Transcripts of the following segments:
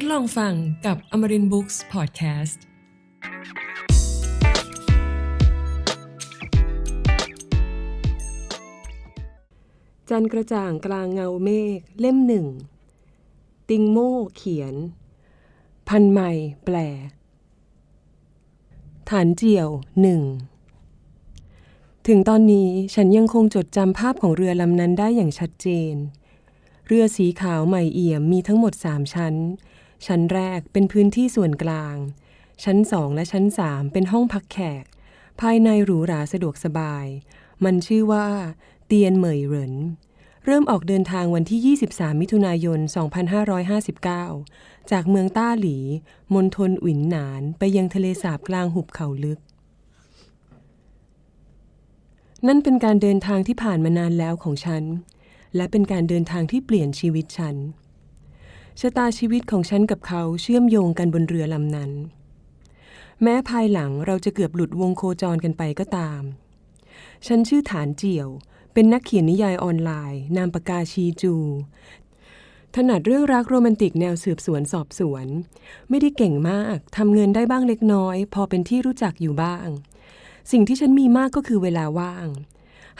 ดลองฟังกับ Amarin Books Podcast จันกระจ่างกลางเงาเมฆเล่มหนึ่ง ติงโม่เขียน พันใหม่แปล ฐานเจียวหนึ่ง ถึงตอนนี้ฉันยังคงจดจำภาพของเรือลำนั้นได้อย่างชัดเจนเรือสีขาวใหม่เอี่ยมมีทั้งหมดสามชั้น ชั้นแรกเป็นพื้นที่ส่วนกลาง ชั้นสองและชั้นสามเป็นห้องพักแขก ภายในหรูหราสะดวกสบาย มันชื่อว่า เตียนเหมยเหริน เริ่มออกเดินทางวันที่ 23 มิถุนายน 2559 จากเมืองต้าหลี มณฑลอุ๋นหนาน ไปยังทะเลสาบกลางหุบเขาลึก นั่นเป็นการเดินทางที่ผ่านมานานแล้วของฉัน และเป็นการเดินทางที่เปลี่ยนชีวิตฉัน ชะตาชีวิตของฉันกับเขาเชื่อมโยงกันบนเรือลำนั้น แม้ภายหลังเราจะเกือบหลุดวงโคจรกันไปก็ตาม ฉันชื่อฐานเจียว เป็นนักเขียนนิยายออนไลน์ นามปากกาชีจู ถนัดเรื่องรักโรแมนติกแนวสืบสวนสอบสวน ไม่ได้เก่งมากทำเงินได้บ้างเล็กน้อย พอเป็นที่รู้จักอยู่บ้าง สิ่งที่ฉันมีมากก็คือเวลาว่าง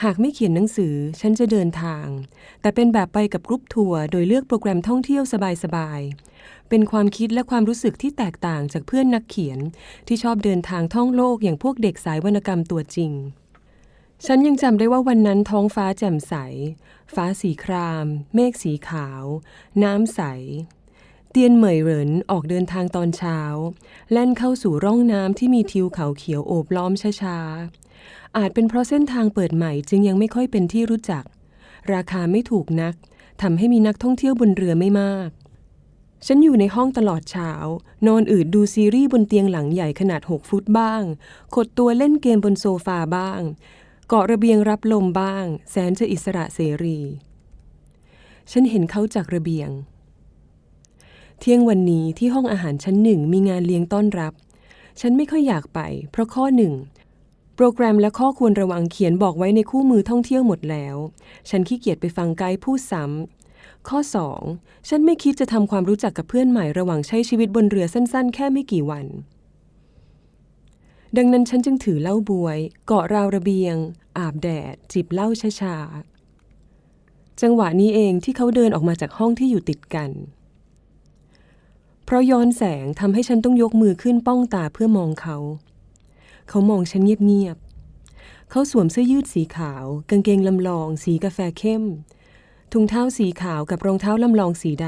หากไม่เขียนหนังสือฉันจะเดินทาง แต่เป็นแบบไปกับกรุ๊ปทัวร์โดยเลือกโปรแกรมท่องเที่ยวสบายๆ เป็นความคิดและความรู้สึกที่แตกต่างจากเพื่อนนักเขียน ที่ชอบเดินทางท่องโลกอย่างพวกเด็กสายวรรณกรรมตัวจริง ฉันยังจำได้ว่าวันนั้นท้องฟ้าแจ่มใส ฟ้าสีคราม เมฆสีขาว น้ำใสเตียนเหมยเหรินออกเดินทางตอนเช้า แล่นเข้าสู่ร่องน้ำที่มีทิวเขาเขียวโอบล้อมช้าๆ อาจเป็นเพราะเส้นทางเปิดใหม่จึงยังไม่ค่อยเป็นที่รู้จัก ราคาไม่ถูกนักทำให้มีนักท่องเที่ยวบนเรือไม่มาก ฉันอยู่ในห้องตลอดเช้า นอนอืดดูซีรีส์บนเตียงหลังใหญ่ขนาด 6 ฟุตบ้าง ขดตัวเล่นเกมบนโซฟาบ้าง เกาะระเบียงรับลมบ้าง แสนจะอิสระเสรี ฉันเห็นเขาจากระเบียง เที่ยงวันนี้ที่ห้องอาหารชั้นหนึ่งมีงานเลี้ยงต้อนรับฉันไม่ค่อยอยากไป เพราะข้อหนึ่ง โปรแกรมและข้อควรระวังเขียนบอกไว้ในคู่มือท่องเที่ยวหมดแล้ว ฉันขี้เกียจไปฟังไกด์พูดซ้ำข้อ 2. ฉันไม่คิดจะทำความรู้จักกับเพื่อนใหม่ระหว่างใช้ชีวิตบนเรือสั้นๆ แค่ไม่กี่วัน ดังนั้นฉันจึงถือเหล้าบวย เกาะราวระเบียง อาบแดด จิบเหล้าช้าๆ จังหวะนี้เองที่เขาเดินออกมาจากห้องที่อยู่ติดกัน เพราะย้อนแสงทำให้ฉันต้องยกมือขึ้นป้องตาเพื่อมองเขา เขามองฉันเงียบๆ เขาสวมเสื้อยืดสีขาว กางเกงลำลอง สีกาแฟเข้ม ถุงเท้าสีขาวกับรองเท้าลำลองสีด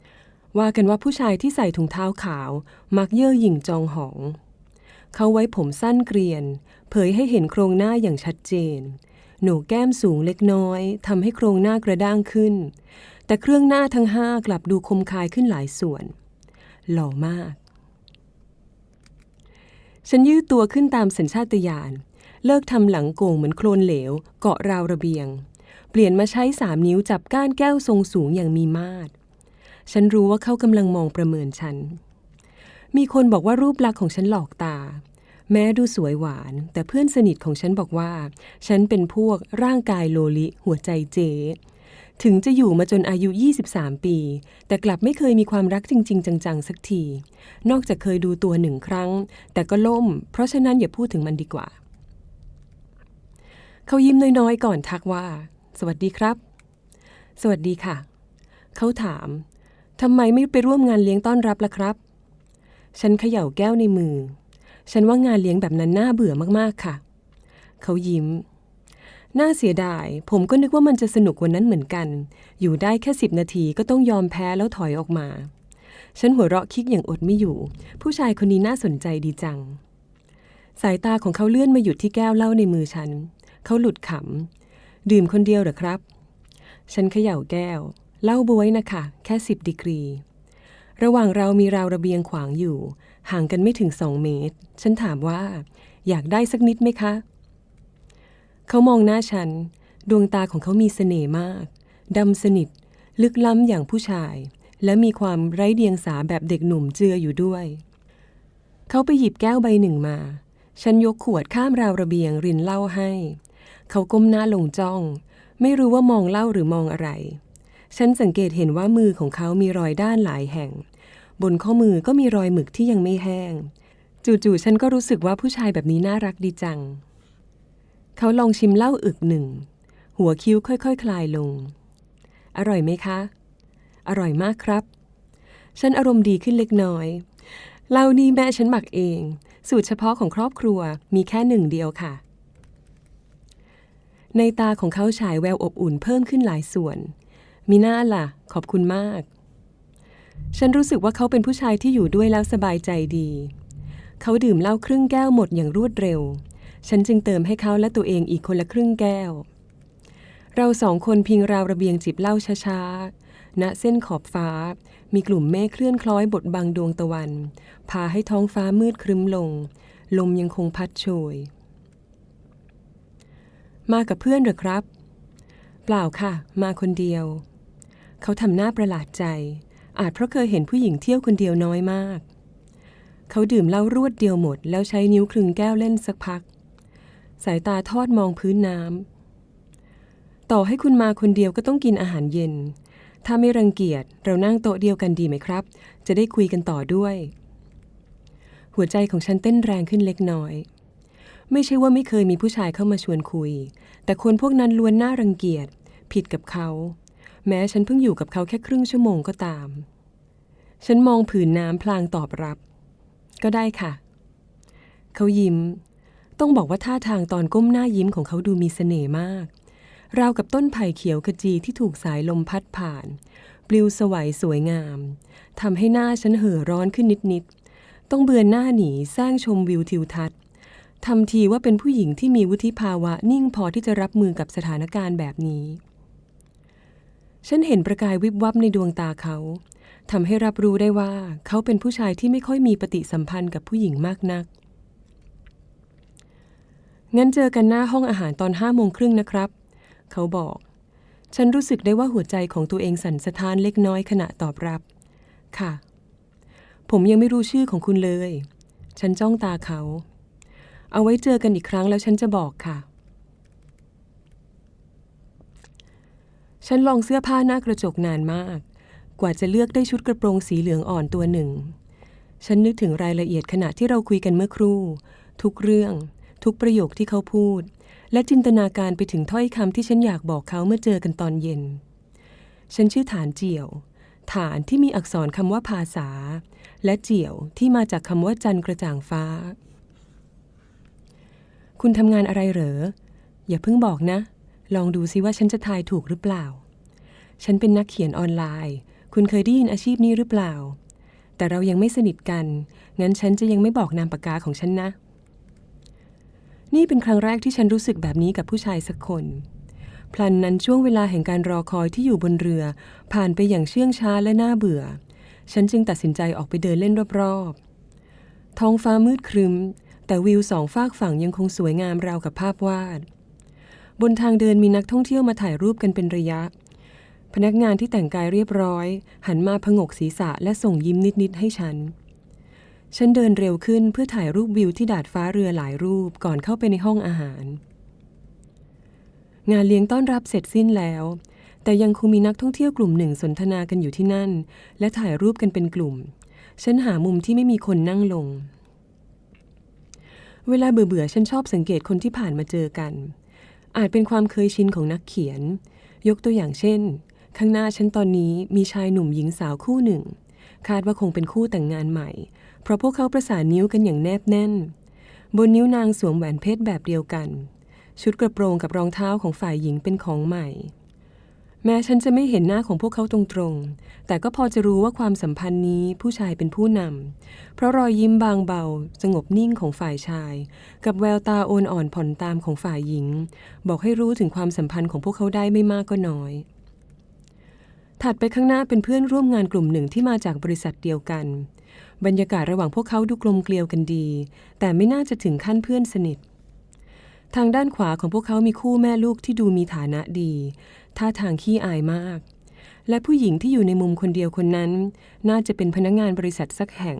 ำ ว่ากันว่าผู้ชายที่ใส่ถุงเท้าขาว มักเย่อหยิ่งจองหอง เขาไว้ผมสั้นเกรียน เผยให้เห็นโครงหน้าอย่างชัดเจน หนกแก้มสูงเล็กน้อยทำให้โครงหน้ากระด้างขึ้น แต่เครื่องหน้าทั้งห้ากลับดูคมคายขึ้นหลายส่วน หล่อมาก ฉันยืดตัวขึ้นตามสัญชาตญาณ เลิกทำหลังโก่งเหมือนโคลนเหลว เกาะราวระเบียง เปลี่ยนมาใช้สามนิ้วจับก้านแก้วทรงสูงอย่างมีมาตร ฉันรู้ว่าเขากำลังมองประเมินฉัน มีคนบอกว่ารูปลักษณ์ของฉันหลอกตา แม้ดูสวยหวาน แต่เพื่อนสนิทของฉันบอกว่า ฉันเป็นพวกร่างกายโลลิ หัวใจเจ ถึงจะอยู่มาจนอายุ 23 ปี แต่กลับไม่เคยมีความรักจริง ๆ จัง ๆ สักที นอกจากเคยดูตัวหนึ่งครั้ง แต่ก็ล่ม เพราะฉะนั้นอย่าพูดถึงมันดีกว่า เขายิ้มน้อยๆ ก่อนทักว่า สวัสดีครับ สวัสดีค่ะ เขาถามทำไมไม่ไปร่วมงานเลี้ยงต้อนรับล่ะครับ ฉันเขย่าแก้วในมือ ฉันว่างานเลี้ยงแบบนั้นน่าเบื่อมากๆค่ะ เขายิ้ม น่าเสียดาย ผมก็นึกว่ามันจะสนุกกว่านั้นเหมือนกัน อยู่ได้แค่สิบนาทีก็ต้องยอมแพ้แล้วถอยออกมา ฉันหัวเราะคิกอย่างอดไม่อยู่ ผู้ชายคนนี้น่าสนใจดีจัง สายตาของเขาเลื่อนมาหยุดที่แก้วเหล้าในมือฉัน เขาหลุดขำ ดื่มคนเดียวหรอครับ ฉันเขย่าแก้ว เหล้าบวยนะคะ แค่สิบดีกรี ระหว่างเรามีราวระเบียงขวางอยู่ ห่างกันไม่ถึงสองเมตร ฉันถามว่า อยากได้สักนิดไหมคะ เขามองหน้าฉัน ดวงตาของเขามีเสน่ห์มากดำสนิท ลึกล้ำอย่างผู้ชาย และมีความไร้เดียงสาแบบเด็กหนุ่มเจืออยู่ด้วย เขาไปหยิบแก้วใบหนึ่งมา ฉันยกขวดข้ามราวระเบียงรินเหล้าให้ เขาก้มหน้าลงจ้อง ไม่รู้ว่ามองเหล้าหรือมองอะไร ฉันสังเกตเห็นว่ามือของเขามีรอยด้านหลายแห่ง บนข้อมือก็มีรอยหมึกที่ยังไม่แห้ง จู่ๆฉันก็รู้สึกว่าผู้ชายแบบนี้น่ารักดีจัง เขาลองชิมเหล้าอึกหนึ่ง หัวคิ้วค่อยๆคคลายลง อร่อยไหมคะ อร่อยมากครับ ฉันอารมณ์ดีขึ้นเล็กน้อยเหล้านี้แม่ฉันหมักเอง สูตรเฉพาะของครอบครัวมีแค่หนึ่งเดียวค่ะ ในตาของเขาฉายแววอบอุ่นเพิ่มขึ้นหลายส่วน มีหน้าล่ะ ขอบคุณมาก ฉันรู้สึกว่าเขาเป็นผู้ชายที่อยู่ด้วยแล้วสบายใจดี เขาดื่มเหล้าครึ่งแก้วหมดอย่างรวดเร็ว ฉันจึงเติมให้เขาและตัวเองอีกคนละครึ่งแก้ว เราสองคนพิงราวระเบียงจิบเหล้าช้าๆณเส้นขอบฟ้า มีกลุ่มเมฆเคลื่อนคล้อยบดบังดวงตะวัน พาให้ท้องฟ้ามืดครึ้มลง ลมยังคงพัดโชย มากับเพื่อนหรือครับ เปล่าค่ะ มาคนเดียว เขาทำหน้าประหลาดใจ อาจเพราะเคยเห็นผู้หญิงเที่ยวคนเดียวน้อยมากเขาดื่มเหล้ารวดเดียวหมด แล้วใช้นิ้วคลึงแก้วเล่นสักพัก สายตาทอดมองพื้นน้ำ ต่อให้คุณมาคนเดียวก็ต้องกินอาหารเย็น ถ้าไม่รังเกียจเรานั่งโต๊ะเดียวกันดีไหมครับ จะได้คุยกันต่อด้วย หัวใจของฉันเต้นแรงขึ้นเล็กน้อย ไม่ใช่ว่าไม่เคยมีผู้ชายเข้ามาชวนคุย แต่คนพวกนั้นล้วนน่ารังเกียจ ผิดกับเขา แม้ฉันเพิ่งอยู่กับเขาแค่ครึ่งชั่วโมงก็ตาม ฉันมองผืนน้ำพลางตอบรับ ก็ได้ค่ะ เขายิ้ม ต้องบอกว่าท่าทางตอนก้มหน้ายิ้มของเขาดูมีเสน่ห์มาก ราวกับต้นไผ่เขียวขจีที่ถูกสายลมพัดผ่าน ปลิวสวัยสวยงามทำให้หน้าฉันเห่อร้อนขึ้นนิดๆต้องเบือนหน้าหนีแซงชมวิวทิวทัศน์ทำทีว่าเป็นผู้หญิงที่มีวุฒิภาวะนิ่งพอที่จะรับมือกับสถานการณ์แบบนี้ ฉันเห็นประกายวิบวับในดวงตาเขาทำให้รับรู้ได้ว่าเขาเป็นผู้ชายที่ไม่ค่อยมีปฏิสัมพันธ์กับผู้หญิงมากนัก งั้นเจอกันหน้าห้องอาหารตอนห้าโมงครึ่งนะครับ เขาบอก ฉันรู้สึกได้ว่าหัวใจของตัวเองสั่นสะท้านเล็กน้อยขณะตอบรับ ค่ะ ผมยังไม่รู้ชื่อของคุณเลย ฉันจ้องตาเขา เอาไว้เจอกันอีกครั้งแล้วฉันจะบอกค่ะ ฉันลองเสื้อผ้าหน้ากระจกนานมาก กว่าจะเลือกได้ชุดกระโปรงสีเหลืองอ่อนตัวหนึ่ง ฉันนึกถึงรายละเอียดขณะที่เราคุยกันเมื่อครู่ ทุกเรื่อง ทุกประโยคที่เขาพูด และจินตนาการไปถึงถ้อยคำที่ฉันอยากบอกเขาเมื่อเจอกันตอนเย็น ฉันชื่อฐานเจียว ฐานที่มีอักษรคำว่าภาษา และเจียวที่มาจากคำว่าจันทร์กระจ่างฟ้า คุณทำงานอะไรเหรอ อย่าเพิ่งบอกนะ ลองดูซิว่าฉันจะทายถูกหรือเปล่า ฉันเป็นนักเขียนออนไลน์ คุณเคยได้ยินอาชีพนี้หรือเปล่า แต่เรายังไม่สนิทกัน งั้นฉันจะยังไม่บอกนามปากกาของฉันนะ นี่เป็นครั้งแรกที่ฉันรู้สึกแบบนี้กับผู้ชายสักคน พลันนั้นช่วงเวลาแห่งการรอคอยที่อยู่บนเรือ ผ่านไปอย่างเชื่องช้าและน่าเบื่อ ฉันจึงตัดสินใจออกไปเดินเล่นรอบๆ ท้องฟ้ามืดครึ้ม แต่วิวสองฝากฝั่งยังคงสวยงามราวกับภาพวาด บนทางเดินมีนักท่องเที่ยวมาถ่ายรูปกันเป็นระยะ พนักงานที่แต่งกายเรียบร้อย หันมาผงกศีรษะและส่งยิ้มนิดๆให้ฉัน ฉันเดินเร็วขึ้นเพื่อถ่ายรูปวิวที่ดาดฟ้าเรือหลายรูปก่อนเข้าไปในห้องอาหาร งานเลี้ยงต้อนรับเสร็จสิ้นแล้ว แต่ยังคงมีนักท่องเที่ยวกลุ่มหนึ่งสนทนากันอยู่ที่นั่น และถ่ายรูปกันเป็นกลุ่ม ฉันหามุมที่ไม่มีคนนั่งลง เวลาเบื่อๆฉันชอบสังเกตคนที่ผ่านมาเจอกัน อาจเป็นความเคยชินของนักเขียน ยกตัวอย่างเช่น ข้างหน้าฉันตอนนี้มีชายหนุ่มหญิงสาวคู่หนึ่ง คาดว่าคงเป็นคู่แต่งงานใหม่ เพราะพวกเขาประสานนิ้วกันอย่างแนบแน่น บนนิ้วนางสวมแหวนเพชรแบบเดียวกัน ชุดกระโปรงกับรองเท้าของฝ่ายหญิงเป็นของใหม่ แม้ฉันจะไม่เห็นหน้าของพวกเขาตรงๆ แต่ก็พอจะรู้ว่าความสัมพันธ์นี้ผู้ชายเป็นผู้นำเพราะรอยยิ้มบางเบา สงบนิ่งของฝ่ายชาย กับแววตาโอนอ่อนผ่อนตามของฝ่ายหญิง บอกให้รู้ถึงความสัมพันธ์ของพวกเขาได้ไม่มากก็น้อยถัดไปข้างหน้าเป็นเพื่อนร่วมงานกลุ่มหนึ่งที่มาจากบริษัทเดียวกัน บรรยากาศระหว่างพวกเขาดูกลมเกลียวกันดี แต่ไม่น่าจะถึงขั้นเพื่อนสนิท ทางด้านขวาของพวกเขามีคู่แม่ลูกที่ดูมีฐานะดี ท่าทางขี้อายมาก และผู้หญิงที่อยู่ในมุมคนเดียวคนนั้น น่าจะเป็นพนักงานบริษัทสักแห่ง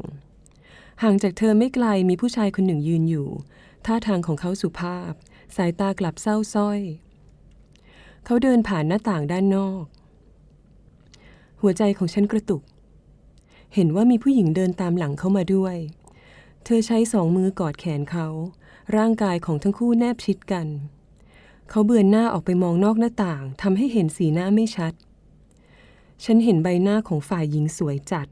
ห่างจากเธอไม่ไกลมีผู้ชายคนหนึ่งยืนอยู่ ท่าทางของเขาสุภาพ สายตากลับเศร้าส้อย เขาเดินผ่านหน้าต่างด้านนอก หัวใจของฉันกระตุก เห็นว่ามีผู้หญิงเดินตามหลังเขามาด้วย เธอใช้สองมือกอดแขนเขา ร่างกายของทั้งคู่แนบชิดกัน เขาเบือนหน้าออกไปมองนอกหน้าต่างทำให้เห็นสีหน้าไม่ชัด ฉันเห็นใบหน้าของฝ่ายหญิงสวยจัด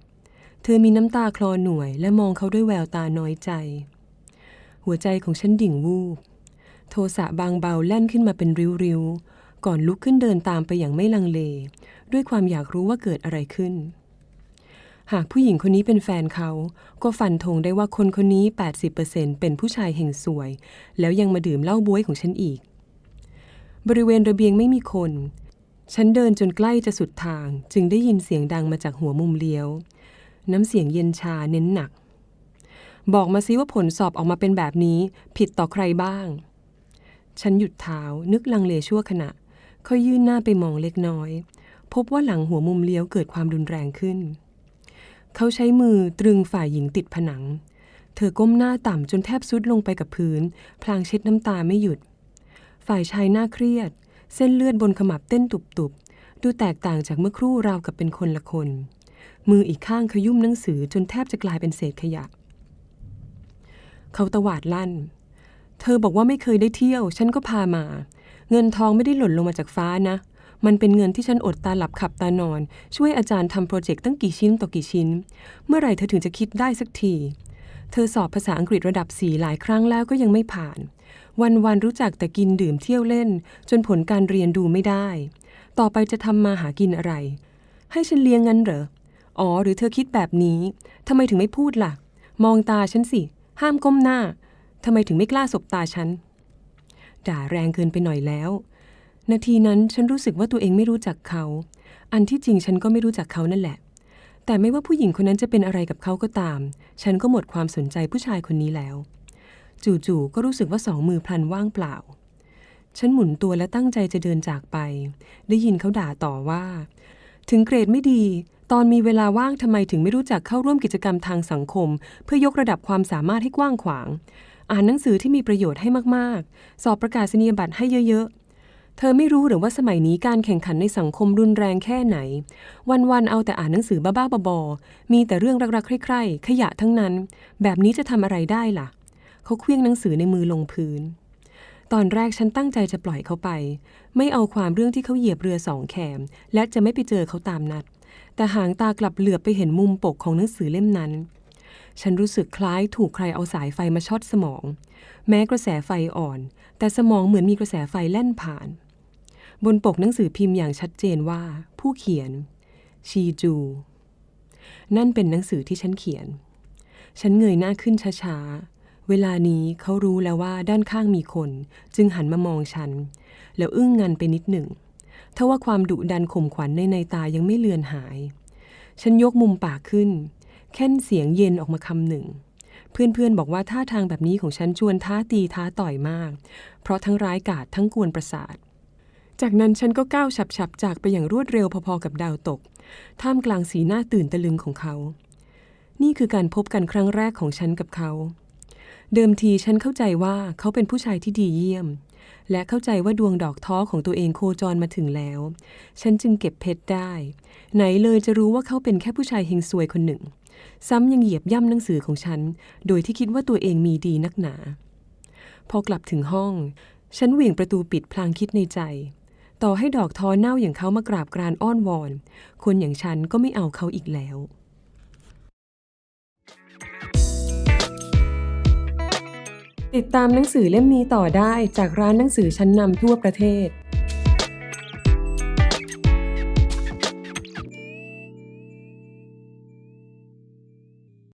เธอมีน้ำตาคลอหน่วย และมองเขาด้วยแววตาน้อยใจ หัวใจของฉันดิ่งวูบ โทสะบางเบาแล่นขึ้นมาเป็นริ้วๆ ก่อนลุกขึ้นเดินตามไปอย่างไม่ลังเล ด้วยความอยากรู้ว่าเกิดอะไรขึ้น หากผู้หญิงคนนี้เป็นแฟนเขา ก็ฟันธงได้ว่าคนคนนี้ 80%เป็นผู้ชายแห่งสวย แล้วยังมาดื่มเหล้าบ้วยของฉันอีก บริเวณระเบียงไม่มีคน ฉันเดินจนใกล้จะสุดทาง จึงได้ยินเสียงดังมาจากหัวมุมเลี้ยว น้ำเสียงเย็นชาเน้นหนัก บอกมาซิว่าผลสอบออกมาเป็นแบบนี้ ผิดต่อใครบ้าง ฉันหยุดเท้านึกลังเลชั่วขณะ ค่อยยื่นหน้าไปมองเล็กน้อย พบว่าหลังหัวมุมเลี้ยวเกิดความรุนแรงขึ้น เขาใช้มือตรึงฝ่ายหญิงติดผนัง เธอก้มหน้าต่ำจนแทบซุดลงไปกับพื้น พลางเช็ดน้ำตาไม่หยุด ฝ่ายชายหน้าเครียด เส้นเลือดบนขมับเต้นตุบๆ ดูแตกต่างจากเมื่อครู่ราวกับเป็นคนละคน มืออีกข้างขยุ่มหนังสือจนแทบจะกลายเป็นเศษขยะ เขาตวาดลั่น เธอบอกว่าไม่เคยได้เที่ยว ฉันก็พามา เงินทองไม่ได้หล่นลงมาจากฟ้านะ มันเป็นเงินที่ฉันอดตาหลับขับตานอน ช่วยอาจารย์ทำโปรเจกต์ตั้งกี่ชิ้นต่อกี่ชิ้น เมื่อไหร่เธอถึงจะคิดได้สักที เธอสอบภาษาอังกฤษระดับสี่หลายครั้งแล้วก็ยังไม่ผ่าน วันๆรู้จักแต่กินดื่มเที่ยวเล่น จนผลการเรียนดูไม่ได้ ต่อไปจะทำมาหากินอะไร ให้ฉันเลี้ยงงั้นเหรอ อ๋อ หรือเธอคิดแบบนี้ทำไมถึงไม่พูดล่ะ มองตาฉันสิ ห้ามก้มหน้าทำไมถึงไม่กล้าสบตาฉันด่าแรงเกินไปหน่อยแล้ว นาทีนั้นฉันรู้สึกว่าตัวเองไม่รู้จักเขา อันที่จริงฉันก็ไม่รู้จักเขานั่นแหละ แต่ไม่ว่าผู้หญิงคนนั้นจะเป็นอะไรกับเขาก็ตาม ฉันก็หมดความสนใจผู้ชายคนนี้แล้ว จู่ๆก็รู้สึกว่าสองมือพลันว่างเปล่า ฉันหมุนตัวและตั้งใจจะเดินจากไป ได้ยินเขาด่าต่อว่า ถึงเกรดไม่ดี ตอนมีเวลาว่างทำไมถึงไม่รู้จักเข้าร่วมกิจกรรมทางสังคม เพื่อยกระดับความสามารถให้กว้างขวาง อ่านหนังสือที่มีประโยชน์ให้มากๆ สอบประกาศนียบัตรให้เยอะๆ เธอไม่รู้หรือว่าสมัยนี้การแข่งขันในสังคมรุนแรงแค่ไหน วันๆเอาแต่อ่านหนังสือบ้าๆบอๆมีแต่เรื่องรักๆใคร่ๆขยะทั้งนั้น แบบนี้จะทำอะไรได้ล่ะ เขาเคลี้ยงหนังสือในมือลงพื้น ตอนแรกฉันตั้งใจจะปล่อยเขาไป ไม่เอาความเรื่องที่เขาเหยียบเรือสองแคม และจะไม่ไปเจอเขาตามนัด แต่หางตากลับเหลือบไปเห็นมุมปกของหนังสือเล่มนั้น ฉันรู้สึกคล้ายถูกใครเอาสายไฟมาช็อตสมอง แม้กระแสไฟอ่อน แต่สมองเหมือนมีกระแสไฟแล่นผ่าน บนปกหนังสือพิมพ์อย่างชัดเจนว่า ผู้เขียน ชีจู นั่นเป็นหนังสือที่ฉันเขียน ฉันเงยหน้าขึ้นช้าๆ เวลานี้เขารู้แล้วว่าด้านข้างมีคน จึงหันมามองฉัน แล้วอึ้งงันไปนิดหนึ่งทว่าความดุดันข่มขวัญในในตายังไม่เลือนหาย ฉันยกมุมปากขึ้น แค่นเสียงเย็นออกมาคำหนึ่ง เพื่อนๆบอกว่าท่าทางแบบนี้ของฉันชวนท้าตีท้าต่อยมาก เพราะทั้งร้ายกาจทั้งกวนประสาท จากนั้นฉันก็ก้าวฉับๆ จากไปอย่างรวดเร็วพอๆกับดาวตก ท่ามกลางสีหน้าตื่นตะลึงของเขา นี่คือการพบกันครั้งแรกของฉันกับเขา เดิมทีฉันเข้าใจว่าเขาเป็นผู้ชายที่ดีเยี่ยม และเข้าใจว่าดวงดอกท้อของตัวเองโคจรมาถึงแล้ว ฉันจึงเก็บเพชรได้ ไหนเลยจะรู้ว่าเขาเป็นแค่ผู้ชายเฮงซวยคนหนึ่ง ซ้ำยังเหยียบย่ำหนังสือของฉัน โดยที่คิดว่าตัวเองมีดีนักหนา พอกลับถึงห้องฉันเหวี่ยงประตูปิดพลางคิดในใจ ต่อให้ดอกทอเน่าอย่างเขามากราบกรานอ้อนวอน คนอย่างฉันก็ไม่เอาเขาอีกแล้วติดตามหนังสือเล่มนี้ต่อได้จากร้านหนังสือชั้นนำทั่วประเทศ